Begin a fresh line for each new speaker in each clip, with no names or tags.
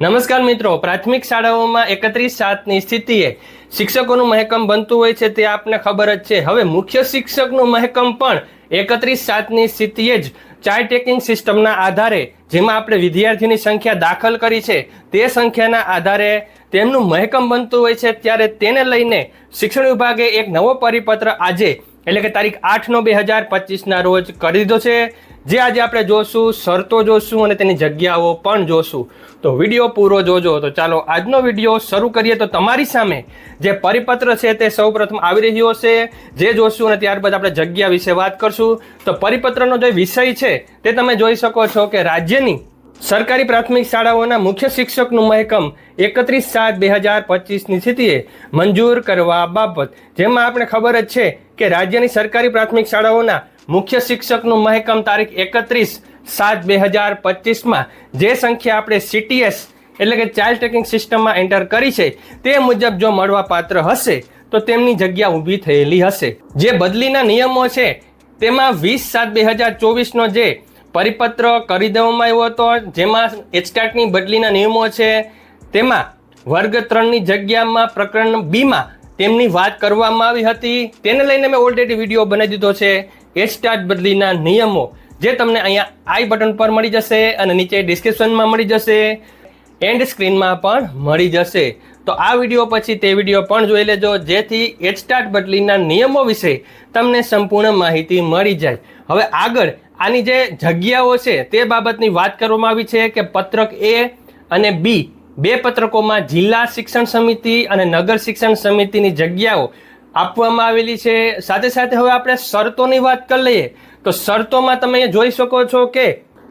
નમસ્કાર મિત્રો, પ્રાથમિક શાળાઓમાં એકત્રીસ સાતની સ્થિતિએ શિક્ષકોનું મહેકમ બનતું હોય છે તે આપને ખબર જ છે. હવે મુખ્ય શિક્ષકનું મહેકમ પણ એકત્રીસ સાતની સ્થિતિએ જ ચાઇલ્ડ ટેકિંગ સિસ્ટમના આધારે, જેમાં આપણે વિદ્યાર્થીની સંખ્યા દાખલ કરી છે, તે સંખ્યાના આધારે તેમનું મહેકમ બનતું હોય છે. ત્યારે તેને લઈને શિક્ષણ વિભાગે એક નવો પરિપત્ર આજે એટલે કે તારીખ આઠ નો બે હજાર પચીસના રોજ કરી દીધો છે. જે આજે આપણે જોશું, શરતો જોશું અને તેની જગ્યાઓ પણ જોશું. તો વીડિયો પૂરો જોજો. તો ચાલો આજનો વીડિયો શરૂ કરીએ. તો તમારી સામે જે પરિપત્ર છે તે સૌપ્રથમ આવી રહ્યો છે. જે જોશું અને ત્યારબાદ આપણે જગ્યા વિશે વાત કરશું. તો પરિપત્રનો જે વિષય છે તે તમે જોઈ શકો છો કે રાજ્યની સરકારી પ્રાથમિક શાળાઓના મુખ્ય શિક્ષકનું મહેકમ એકત્રીસ સાત બે હજાર પચીસની સ્થિતિએ મંજૂર કરવા બાબત. જેમાં આપણે ખબર જ છે કે રાજ્યની સરકારી પ્રાથમિક શાળાઓના મુખ્ય શિક્ષકનું મહેકમ તારીખ એકત્રીસ સાત બે હજાર પચીસમાં જે સંખ્યા આપણે સીટીએસ એટલે કે ચાઇલ્ડ ટેકિંગ સિસ્ટમમાં એન્ટર કરી છે, તે મુજબ જો મળવા પાત્ર હશે, તો તેમની જગ્યા ઊભી થયેલી હશે. જે બદલીના નિયમો છે, તેમાં વીસ સાત બે હજાર ચોવીસનો જે પરિપત્ર કરી દેવામાં આવ્યો હતો, જેમાં એચટાટની બદલીના નિયમો છે, તેમાં વર્ગ ત્રણની જગ્યામાં પ્રકરણ બીમાં તેમની વાત કરવામાં આવી હતી. તેને લઈને મેં ઓલરેડી વીડિયો બનાવી દીધો છે. એચટાટ બદલીના નિયમો, જે તમને અહીંયા આઈ બટન પર મળી જશે અને નીચે ડિસ્ક્રિપ્શનમાં મળી જશે. એન્ડ સ્ક્રીનમાં પણ મળી જશે. તો આ વીડિયો પછી તે વીડિયો પણ જોઈ લેજો, જેથી એચટાટ બદલીના નિયમો વિશે તમને સંપૂર્ણ માહિતી મળી જાય. હવે આગળ આની જે જગ્યાઓ છે તે બાબતની વાત કરવામાં આવી છે કે પત્રક એ અને બી બે પત્રકોમાં જિલ્લા શિક્ષણ સમિતિ અને નગર શિક્ષણ સમિતિની જગ્યાઓ આપવામાં આવેલી છે. સાથે સાથે હવે આપણે શરતોની વાત કરી લઈએ. તો શરતોમાં તમે જોઈ શકો છો કે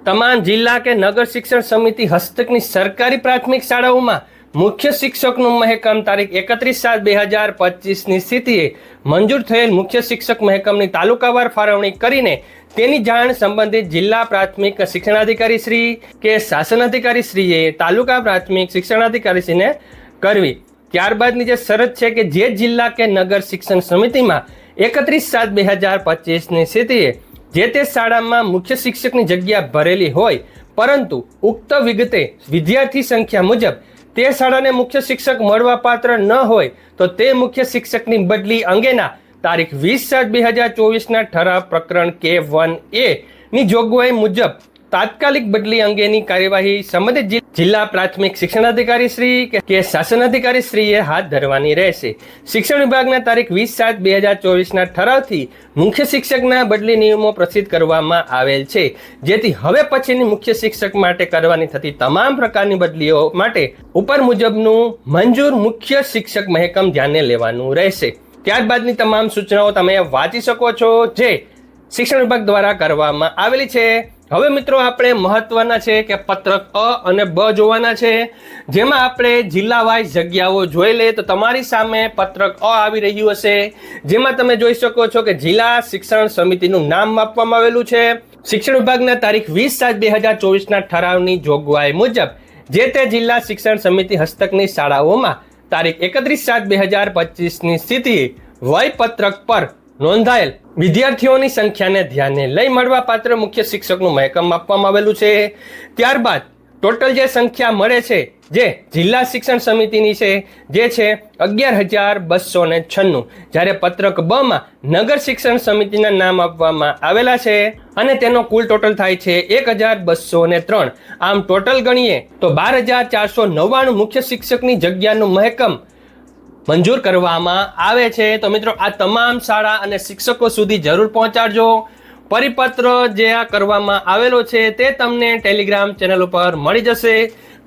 તમામ જિલ્લા કે નગર શિક્ષણ સમિતિ હસ્તકની સરકારી પ્રાથમિક શાળાઓમાં મુખ્ય શિક્ષકનું મહેકમ તારીખ એકત્રીસ સાત બે હજાર પચીસની સ્થિતિએ મંજૂર થયેલ મુખ્ય શિક્ષક મહેકમની તાલુકાવાર ફાળવણી કરીને તેની જાણ સંબંધિત જિલ્લા પ્રાથમિક શિક્ષણાધિકારી શ્રી કે શાસનાધિકારી શ્રીએ તાલુકા પ્રાથમિક શિક્ષણાધિકારી શ્રીને કરવી. ત્યારબાદની જે શરત છે કે જે જિલ્લા કે નગર શિક્ષણ સમિતિમાં એકત્રીસ સાત બે હજાર પચીસની સ્થિતિએ જે તે શાળામાં મુખ્ય શિક્ષકની જગ્યા ભરેલી હોય, પરંતુ ઉક્ત વિગતે વિદ્યાર્થી સંખ્યા મુજબ તે શાળાને મુખ્ય શિક્ષક મળવા પાત્ર ન હોય તો તે મુખ્ય શિક્ષકની બદલી અંગેના તારીખ વીસ સાત બે હજાર ચોવીસના ઠરાવ પ્રકરણ કે વન એ ની જોગવાઈ મુજબ તાત્કાલિક બદલી અંગેની કાર્યવાહી સંબંધિત જિલ્લા પ્રાથમિક શિક્ષણાધિકારી શ્રી કે- કે શાસનાધિકારી શ્રીએ હાથ ધરવાની રહેશે. શિક્ષણ વિભાગના તારીખ વીસ સાત બે હજાર ચોવીસના ઠરાવથી મુખ્ય શિક્ષકના બદલી નિયમો પ્રસિદ્ધ કરવામાં આવેલ છે. જેથી હવે પછીની મુખ્ય શિક્ષક માટે કરવાની થતી તમામ પ્રકારની બદલીઓ માટે ઉપર મુજબનું મંજૂર મુખ્ય શિક્ષક મહેકમ ધ્યાને લેવાનું રહેશે. ત્યારબાદની તમામ સૂચનાઓ તમે વાંચી શકો છો. જે શિક્ષણ વિભાગ દ્વારા કરવામાં આવેલી છે. હવે મિત્રો આપણે મહત્વના છે કે પત્રક અ અને બ જોવાના છે. જેમાં આપણે જિલ્લા વાઇઝ જગ્યાઓ જોઈ લઈએ તો તમારી સામે પત્રક અ આવી રહ્યું હશે. જેમાં તમે જોઈ શકો છો કે જિલ્લા શિક્ષણ સમિતિનું નામ આપવામાં આવેલું છે. શિક્ષણ વિભાગના તારીખ વીસ સાત બે હજાર ચોવીસના ઠરાવની જોગવાઈ મુજબ, જે તે જિલ્લા શિક્ષણ સમિતિ હસ્તકની શાળાઓમાં તારીખ એકત્રીસ સાત બે હજાર પચીસની સ્થિતિ વયપત્રક પર નોંધાયેલ વિદ્યાર્થીઓની સંખ્યાને ધ્યાને લઈ મળવા પાત્ર મુખ્ય શિક્ષકનું મહેકમ આપવામાં આવેલું છે. ત્યારબાદ ટોટલ જે સંખ્યા મળે છે, જે જિલ્લા શિક્ષણ સમિતિની છે, જે છે અગિયાર હજાર બસો ને છન્નું. જ્યારે પત્રક બ માં નગર શિક્ષણ સમિતિના નામ આપવામાં આવેલા છે અને તેનો કુલ ટોટલ થાય છે એક હજાર બસો ને ત્રણ. આમ ટોટલ ગણીએ તો બાર હજાર ચારસો નવ્વાણું મુખ્ય શિક્ષકની જગ્યાનું મહેકમ મંજૂર કરવામાં આવે છે. તો મિત્રો, આ તમામ શાળા અને શિક્ષકો સુધી જરૂર પહોંચાડજો. પરિપત્ર જે આ કરવામાં આવેલો છે તે તમને ટેલિગ્રામ ચેનલ ઉપર મળી જશે.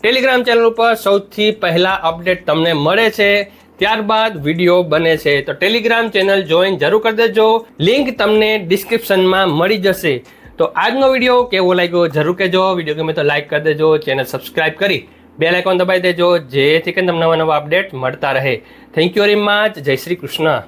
ટેલિગ્રામ ચેનલ ઉપર સૌથી પહેલા અપડેટ તમને મળે છે. ત્યારબાદ વીડિયો બને છે. તો ટેલિગ્રામ ચેનલ જોઈન જરૂર કરી દેજો. લિંક તમને ડિસ્ક્રિપ્શનમાં મળી જશે. તો આજનો વીડિયો કેવો લાગ્યો જરૂર કહેજો. વીડિયો ગમે તો લાઈક કરી દેજો. ચેનલ સબસ્ક્રાઈબ કરી બેલ આઇકોન દબાવી દેજો. જેથી કરીને તમને નવા નવા અપડેટ મળતા રહે. થેન્ક યુ વેરી મચ જય શ્રી કૃષ્ણ.